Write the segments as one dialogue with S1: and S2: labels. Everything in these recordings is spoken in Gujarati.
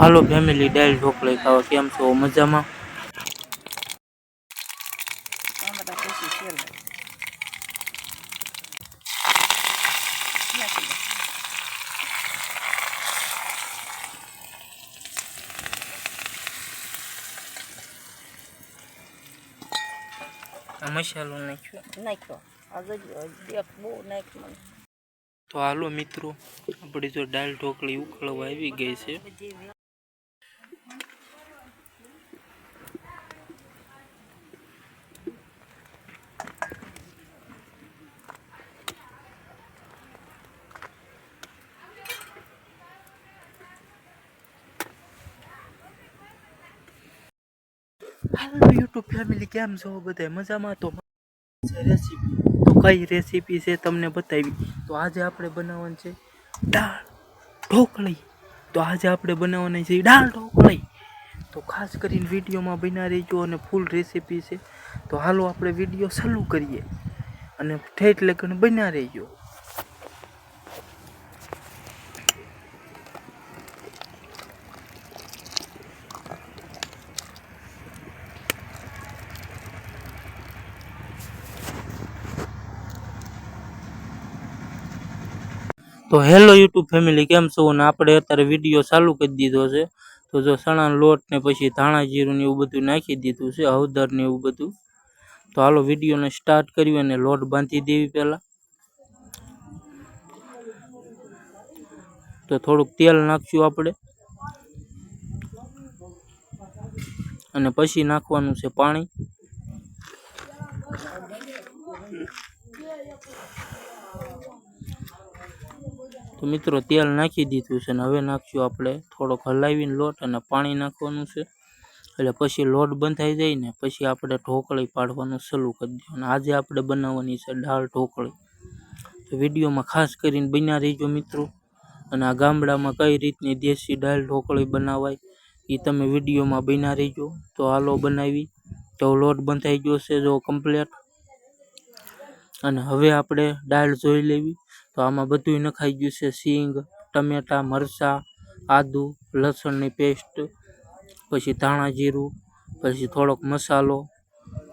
S1: હાલો ફેમિલી દાળ ઢોકળી ખાવા. કેમ છો? મજામાં?
S2: ટામેટા પછી તેલ નાખી દો.
S1: આ મસાલો નાખ્યો.
S2: નાખ્યો. આ જોજો દેખ બહુ નાખ મને.
S1: તો હાલો મિત્રો આપણી જો દાળ ઢોકળી ઉકળવા આવી ગઈ છે. હાલો યુટ્યુબ ફેમિલી કેમ છો બધા? મજામાં તો? રેસીપી તો કઈ રેસીપી છે તમને બતાવી? તો આજે આપણે બનાવવાની છે દાળ ઢોકળી. તો આજે આપણે બનાવવાની છે દાળ ઢોકળી. તો ખાસ કરીને વિડીયોમાં બના રહીજો અને ફૂલ રેસીપી છે. તો હાલો આપણે વીડિયો ચાલુ કરીએ. અને ઠેઠ લગન બના રહીજો. તો હેલો યુટ્યુબ ફેમિલી, કેમ છો? ને આપણે અત્યારે વીડિયો ચાલુ કરી દીધો છે. તો જો ચણાનો લોટ ને પછી ધાણા જીરું ને એવું બધું નાખી દીધું છે હવદર ને એવું બધું. તો હાલો વિડીયોને સ્ટાર્ટ કર્યું અને લોટ બાંધી દેવી પહેલાં. તો થોડુંક તેલ નાખશું આપણે. અને પછી નાખવાનું છે પાણી. મિત્રો તેલ નાખી દીધું છે અને હવે નાખશું આપણે થોડોક હલાવીને લોટ અને પાણી નાખવાનું છે. એટલે પછી લોટ બંધાઈ જાય ને પછી આપણે ઢોકળી પાડવાનું શરૂ કરી દઈએ અને આજે આપણે બનાવવાની છે દાળ ઢોકળી. તો વિડીયોમાં ખાસ કરીને બન્યા રહીજો મિત્રો. અને આ ગામડામાં કઈ રીતની દેશી દાળ ઢોકળી બનાવાય એ તમે વિડીયોમાં બન્યા રહીજો. તો હાલો બનાવી. તો લોટ બંધાઈ ગયો છે જો કમ્પ્લેટ અને હવે આપણે દાળ જોઈ લેવી. તો આમાં બધું નખાઈ ગયું છે. સિંગ, ટમેટા, મરચાં, આદુ, લસણની પેસ્ટ, પછી ધાણા જીરું, પછી થોડોક મસાલો,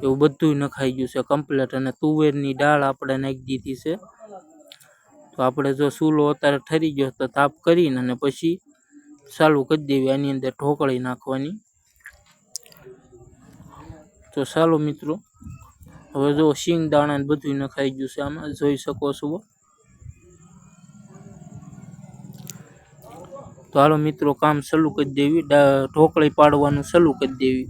S1: એવું બધું નખાઈ ગયું છે કમ્પ્લેટ અને તુવેરની દાળ આપણે નાખી દીધી છે. તો આપણે જો ચૂલો અત્યારે ઠરી ગયો તો તાપ કરીને અને પછી ચાલુ કરી દેવી, આની અંદર ઢોકળી નાખવાની. તો ચાલો મિત્રો, હવે જો સિંગ દાણા ને બધું નખાઈ ગયું છે આમાં, જોઈ શકો છો. તો હાલો મિત્રો, કામ શરૂ કરી દેવી. ઢોકળી પાડવાનું શરૂ કરી દેવી.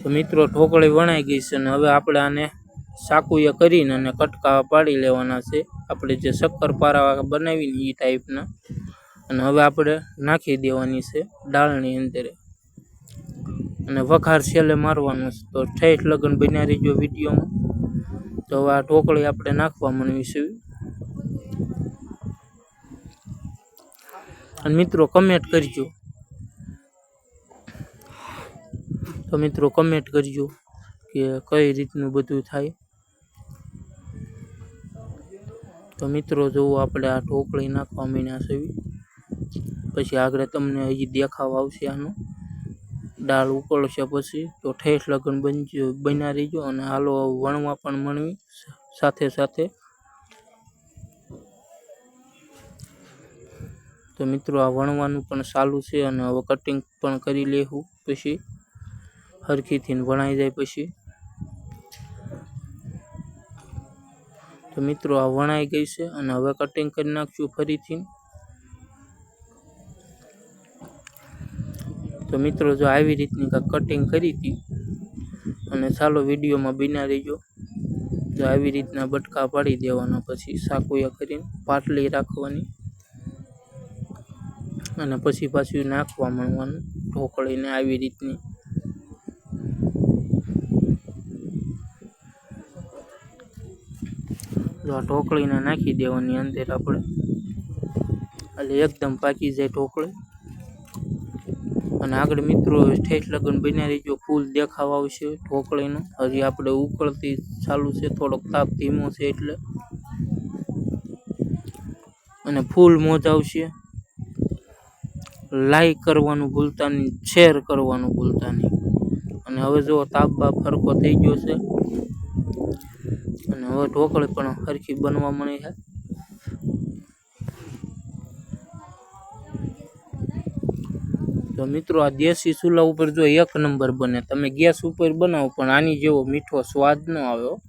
S1: તો મિત્રો, ઢોકળી વણાઈ ગઈ છે અને હવે આપણે આને સાકુએ કરીને અને કટકા પાડી લેવાના છે. આપણે જે શક્કરપારા બનાવીને એ ટાઈપના અને હવે આપણે નાખી દેવાની છે દાળની અંદર. અને વઘાર છેલ્લે મારવાનું છે. તો ઠેઠ લગ્ન બન્યા રહીજો વિડીયોમાં. તો હવે આ ઢોકળી આપણે નાખવા માંડવી છે. અને મિત્રો કમેન્ટ કરજો. તો મિત્રો કમેન્ટ કરજો કે કઈ રીતનું બધું થાય. તો મિત્રો જોવો આપણે આ ઢોકળી નાખવા માંડ્યા છે. પછી આગળ તમને હજી દેખાવ આવશે આનો. દાળ ઉકળશે પછી તો ઠેઠ લગ્ન બનજો, બન્યા રહીજો અને હાલો વણવા પણ મણવી સાથે સાથે. તો મિત્રો આ વણવાનું પણ ચાલુ છે અને હવે કટિંગ પણ કરી લેવું પછી. હરખીથી વણાઈ જાય પછી. તો મિત્રો આ વણાઈ ગઈ છે અને હવે કટિંગ કરી નાખશું ફરીથી તો મિત્રો જો આવી રીતની કટિંગ કરી હતી અને ચાલો વિડીયોમાં બિના રહીજો. જો આવી રીતના બટકા પાડી દેવાના પછી સાકુયા કરીને પાટલી રાખવાની. અને પછી પાછું નાખવા માંડવાનું, ઢોકળીને આવી રીતની. જો આ ઢોકળીને નાખી દેવાની અંદર આપણે. એટલે એકદમ પાકી જાય ઢોકળી. અને આગળ મિત્રો, ઠેઠ લગન બન્યા રહીજો, ફૂલ દેખાવ આવશે ઢોકળીનો. હજી આપણે ઉકળતી ચાલુ છે, થોડોક તાપ ધીમો છે એટલે. અને ફૂલ મોજ આવશે. લાઈક કરવાનું ભૂલતા નહીં, શેર કરવાનું ભૂલતા નહીં. અને હવે જો તાપ બાપ ફરકો થઈ ગયો છે. અને હવે ઢોકળી પણ સરખી બનવા મળી છે. તો મિત્રો, આ દેશી ચૂલા ઉપર જો એક નંબર બને, તમે ગેસ ઉપર બનાવો, પણ આની જેવો મીઠો સ્વાદ ન આવ્યો.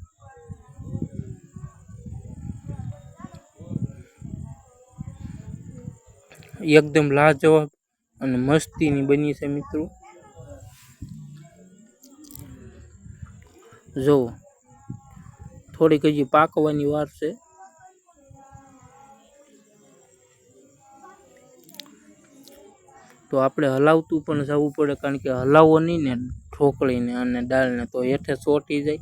S1: એકદમ લાજવાબ અને મસ્તીની બની છે મિત્રો. જુઓ થોડીક હજી પાકવાની વાર છે. તો આપણે હલાવતું પણ જવું પડે કારણ કે હલાવો નહીં ને, ઢોકળીને અને દાળને તો હેઠે ચોંટી જાય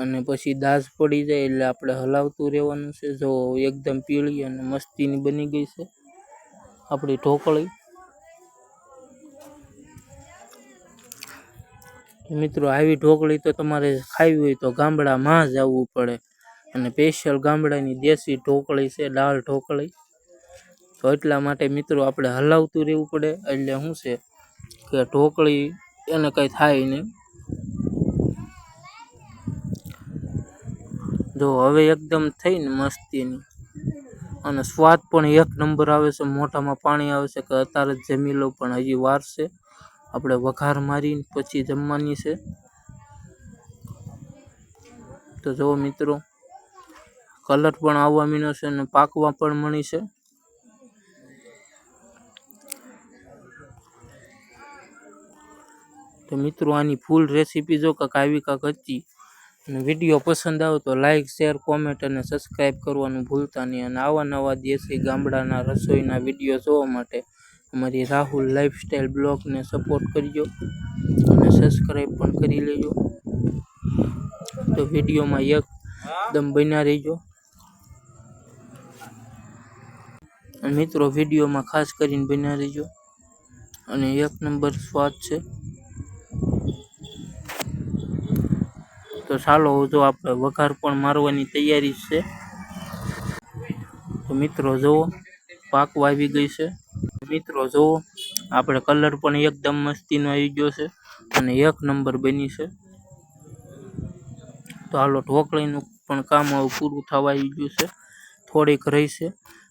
S1: અને પછી દાસ પડી જાય એટલે આપણે હલાવતું રહેવાનું છે. જો, એકદમ પીળી અને મસ્તીની બની ગઈ છે. આપણી ઢોકળી. મિત્રો, આવી ઢોકળી તો તમારે ખાવી હોય તો ગામડામાં જ આવવું પડે. અને સ્પેશિયલ ગામડાની દેશી ઢોકળી છે, દાળ ઢોકળી. તો એટલા માટે મિત્રો, આપણે હલાવતું રહેવું પડે. એટલે શું છે કે ઢોકળી એને કંઈ થાય નહીં. જો, હવે એકદમ થઈ ને મસ્તીની. અને સ્વાદ પણ એક નંબર આવે છે, મોઢામાં પાણી આવે છે કે અત્યારે જ જમી લો પણ હજી વાર છે. આપણે વઘાર મારીને પછી જમવાની છે. તો જુઓ મિત્રો, કલર પણ આવવા મીનો છે અને પાકવા પણ મળી છે. તો મિત્રો, આની ફૂલ રેસીપી જો કાંક આવી કાંક હતી અને વીડિયો પસંદ આવે તો લાઈક શેર કોમેન્ટ અને સબસ્ક્રાઈબ કરવાનું ભૂલતા નહીં. અને આવા નવા દેશી ગામડાના રસોઈના વીડિયો જોવા માટે અમારી રાહુલ લાઈફસ્ટાઈલ બ્લોગને સપોર્ટ કરજો અને સબસ્ક્રાઈબ પણ કરી લેજો. તો વિડીયોમાં એકદમ બન્યા રહેજો. મિત્રો, વિડીયોમાં ખાસ કરીને બન્યા રહેજો. અને એક નંબર સ્વાદ છે. તો ચાલો જો આપણે વઘાર પણ મારવાની તૈયારી છે. તો મિત્રો જુઓ પાકવા આવી ગઈ છે. મિત્રો જુઓ આપણે કલર પણ એકદમ મસ્તીનો આવી ગયો છે અને એક નંબર બની છે. તો હાલો ઢોકળીનું પણ કામ હવે પૂરું થવા આવી ગયું છે. થોડીક રહી છે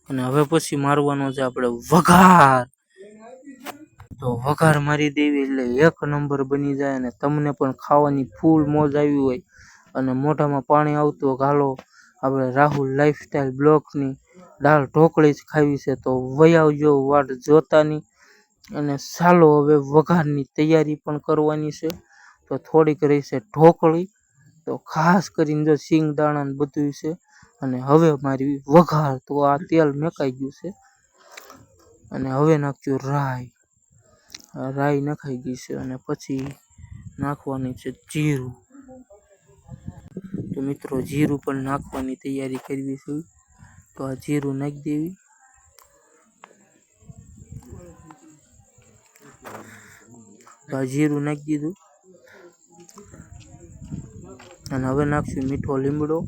S1: અને હવે પછી મારવાનો છે આપણે વઘાર. તો વઘાર મારી દેવી એટલે એક નંબર બની જાય અને તમને પણ ખાવાની ફૂલ મોજ આવી હોય. અને મોઢામાં પાણી આવતું હાલો, આપણે રાહુલ લાઈફસ્ટાઈલ બ્લોગની દાળ ઢોકળી જ ખાવી છે, તો વહી આવજો, વાટ જોતાની. અને ચાલો હવે વઘારની તૈયારી પણ કરવાની છે, તો થોડીક રહી છે ઢોકળી. તો ખાસ કરીને જો સિંગ દાણા બધું છે, અને હવે મારી વઘાર, તો આ તેલ મેકાઈ ગયું છે. અને હવે નાખજો રાઈ. રાઈ નખાઈ ગઈ છે, અને પછી નાખવાની છે જીરું. તો મિત્રો જીરું પણ નાખવાની તૈયારી કરવી છે. તો આ જીરું નાખી દેવી. તો આ જીરું નાખી દીધું. અને હવે નાખશું મીઠો લીમડો.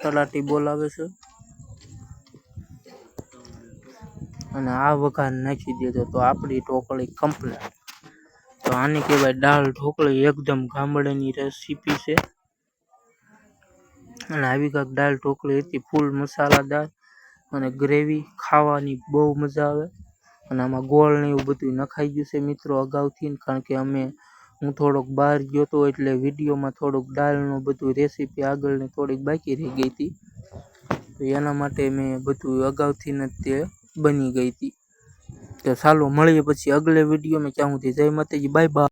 S1: તલાટી બોલાવે છે. અને આ વઘાર નાખી દેજો તો આપણી ઢોકળી કમ્પ્લીટ તો આને કહેવાય દાળ ઢોકળી. એકદમ ગામડાની રેસીપી છે. અને આવી કાંક દાળ ઢોકળી હતી, ફૂલ મસાલાદાર અને ગ્રેવી ખાવાની બહુ મજા આવે. અને આમાં ગોળ ને એવું બધું નખાઈ ગયું છે મિત્રો અગાઉથી કારણ કે અમે, હું થોડોક બહાર ગયો હતો એટલે વિડીયોમાં થોડુંક દાળનું બધું રેસીપી આગળની થોડીક બાકી રહી ગઈ હતી. તો એના માટે મેં બધું અગાઉથી જ તે બની ગઈ હતી. તો ચાલો મળીએ પછી અગલે વિડીયોમાં. ક્યાં સુધી જય માતાજી, બાય બાય.